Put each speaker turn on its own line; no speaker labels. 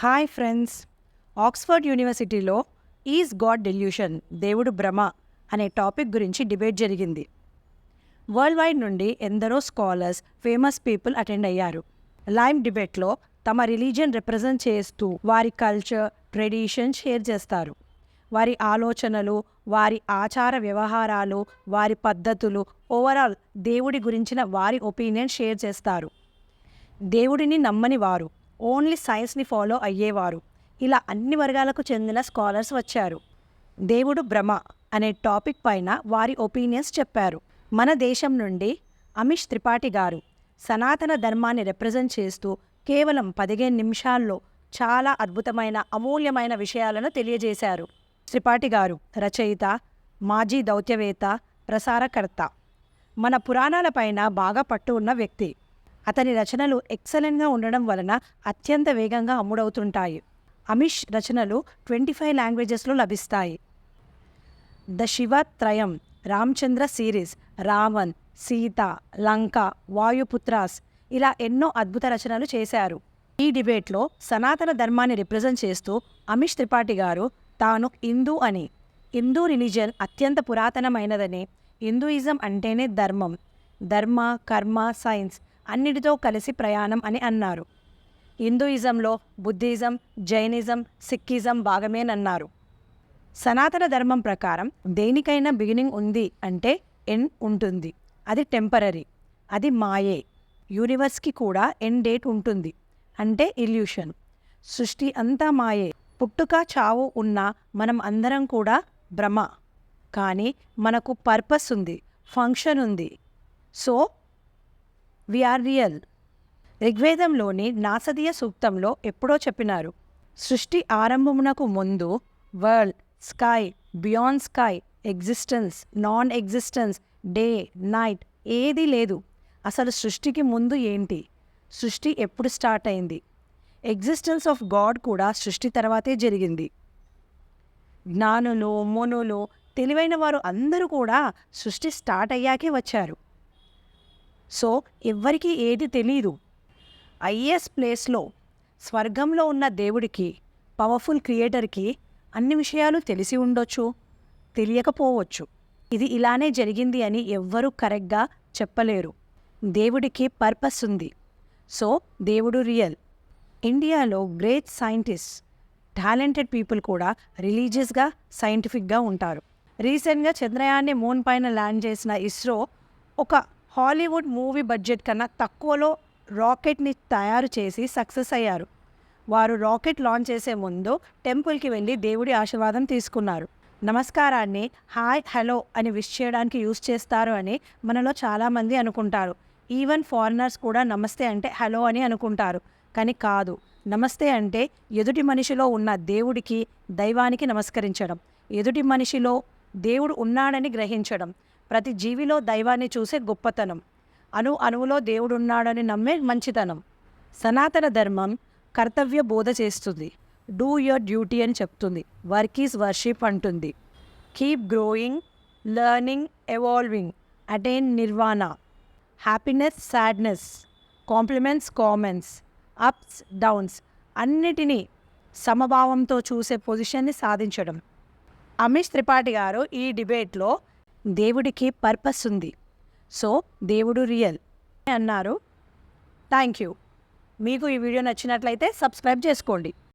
Hi friends Oxford యూనివర్సిటీలో is God delusion దేవుడు భ్రమ అనే టాపిక్ గురించి డిబేట్ జరిగింది. వరల్డ్ వైడ్ నుండి ఎందరో స్కాలర్స్ ఫేమస్ పీపుల్ అటెండ్ అయ్యారు. లైవ్ డిబేట్లో తమ రిలీజియన్ రిప్రజెంట్ చేస్తూ వారి కల్చర్ ట్రెడిషన్ షేర్ చేస్తారు. వారి ఆలోచనలు వారి ఆచార వ్యవహారాలు వారి పద్ధతులు ఓవరాల్ దేవుడి గురించిన వారి ఒపీనియన్ షేర్ చేస్తారు. దేవుడిని నమ్మని వారు ఓన్లీ సైన్స్ని ఫాలో అయ్యేవారు. ఇలా అన్ని వర్గాలకు చెందిన స్కాలర్స్ వచ్చారు. దేవుడు భ్రమ అనే టాపిక్ పైన వారి ఒపీనియన్స్ చెప్పారు. మన దేశం నుండి అమిష్ త్రిపాఠి గారు సనాతన ధర్మాన్ని రిప్రజెంట్ చేస్తూ కేవలం పదిహేను నిమిషాల్లో చాలా అద్భుతమైన అమూల్యమైన విషయాలను తెలియజేశారు. త్రిపాఠి గారు రచయిత మాజీ దౌత్యవేత్త ప్రసారకర్త. మన పురాణాలపైన బాగా పట్టు ఉన్న వ్యక్తి. అతని రచనలు ఎక్సలెంట్గా ఉండడం వలన అత్యంత వేగంగా అమ్ముడవుతుంటాయి. అమిష్ రచనలు ట్వంటీ ఫైవ్ లాంగ్వేజెస్లో లభిస్తాయి. ద శివ త్రయం రామచంద్ర సిరీస్ రావణ్ సీత లంక వాయుపుత్రాస్ ఇలా ఎన్నో అద్భుత రచనలు చేశారు. ఈ డిబేట్లో సనాతన ధర్మాన్ని రిప్రజెంట్ చేస్తూ అమిష్ త్రిపాఠి గారు తాను హిందూ అని హిందూ రిలీజన్ అత్యంత పురాతనమైనదని హిందూయిజం అంటేనే ధర్మం. ధర్మ కర్మ సైన్స్ అన్నిటితో కలిసి ప్రయాణం అని అన్నారు. హిందూయిజంలో బుద్ధిజం జైనిజం సిక్కిజం భాగమేనన్నారు. సనాతన ధర్మం ప్రకారం దేనికైనా బిగినింగ్ ఉంది అంటే ఎండ్ ఉంటుంది. అది టెంపరీ అది మాయే. యూనివర్స్కి కూడా ఎండ్ డేట్ ఉంటుంది. అంటే ఇల్యూషన్. సృష్టి అంతా మాయే. పుట్టుక చావు ఉన్న మనం అందరం కూడా భ్రమ కానీ మనకు పర్పస్ ఉంది. ఫంక్షన్ ఉంది. So we are real. ఋగ్వేదంలోని Nasadiya సూక్తంలో ఎప్పుడో చెప్పినారు సృష్టి ఆరంభమునకు ముందు world sky beyond sky existence non existence day night ఏదీ లేదు. అసలు సృష్టికి ముందు ఏంటి? సృష్టి ఎప్పుడు స్టార్ట్ అయింది? ఎగ్జిస్టెన్స్ ఆఫ్ గాడ్ కూడా సృష్టి తర్వాతే జరిగింది. జ్ఞానులు మునులు తెలివైన వారు అందరూ కూడా సృష్టి స్టార్ట్ అయ్యాకే వచ్చారు. సో ఎవ్వరికీ ఏది తెలీదు. ఐఏఎస్ ప్లేస్లో స్వర్గంలో ఉన్న దేవుడికి పవర్ఫుల్ క్రియేటర్కి అన్ని విషయాలు తెలిసి ఉండొచ్చు తెలియకపోవచ్చు. ఇది ఇలానే జరిగింది అని ఎవ్వరూ కరెక్ట్గా చెప్పలేరు. దేవుడికి పర్పస్ ఉంది. సో దేవుడు రియల్. ఇండియాలో గ్రేట్ సైంటిస్ట్ టాలెంటెడ్ పీపుల్ కూడా రిలీజియస్గా సైంటిఫిక్గా ఉంటారు. రీసెంట్గా చంద్రయాన్ని మూన్ పైన ల్యాండ్ చేసిన ఇస్రో ఒక హాలీవుడ్ మూవీ బడ్జెట్ కన్నా తక్కువలో రాకెట్ని తయారు చేసి సక్సెస్ అయ్యారు. వారు రాకెట్ లాంచ్ చేసే ముందు టెంపుల్కి వెళ్ళి దేవుడి ఆశీర్వాదం తీసుకున్నారు. నమస్కారాన్ని హాయ్ హలో అని విష్ చేయడానికి యూస్ చేస్తారు అని మనలో చాలామంది అనుకుంటారు. ఈవెన్ ఫారినర్స్ కూడా నమస్తే అంటే హలో అని అనుకుంటారు. కానీ కాదు. నమస్తే అంటే ఎదుటి మనిషిలో ఉన్న దేవుడికి దైవానికి నమస్కరించడం. ఎదుటి మనిషిలో దేవుడు ఉన్నాడని గ్రహించడం. ప్రతి జీవిలో దైవాన్ని చూసే గొప్పతనం. అణు అణువులో దేవుడున్నాడని నమ్మే మంచితనం. సనాతన ధర్మం కర్తవ్య బోధ చేస్తుంది. డూ యువర్ డ్యూటీ అని చెప్తుంది. వర్క్ ఈజ్ వర్షిప్ అంటుంది. Keep growing learning evolving. Attain nirvana. Happiness sadness. Compliments comments. Ups downs. అన్నిటినీ సమభావంతో చూసే పొజిషన్ని సాధించడం. అమిష్ త్రిపాఠి గారు ఈ డిబేట్లో దేవుడికి పర్పస్ ఉంది. సో దేవుడు రియల్. అన్నారు. థ్యాంక్ యూ మీకు ఈ వీడియో నచ్చినట్లయితే సబ్స్క్రైబ్ చేసుకోండి.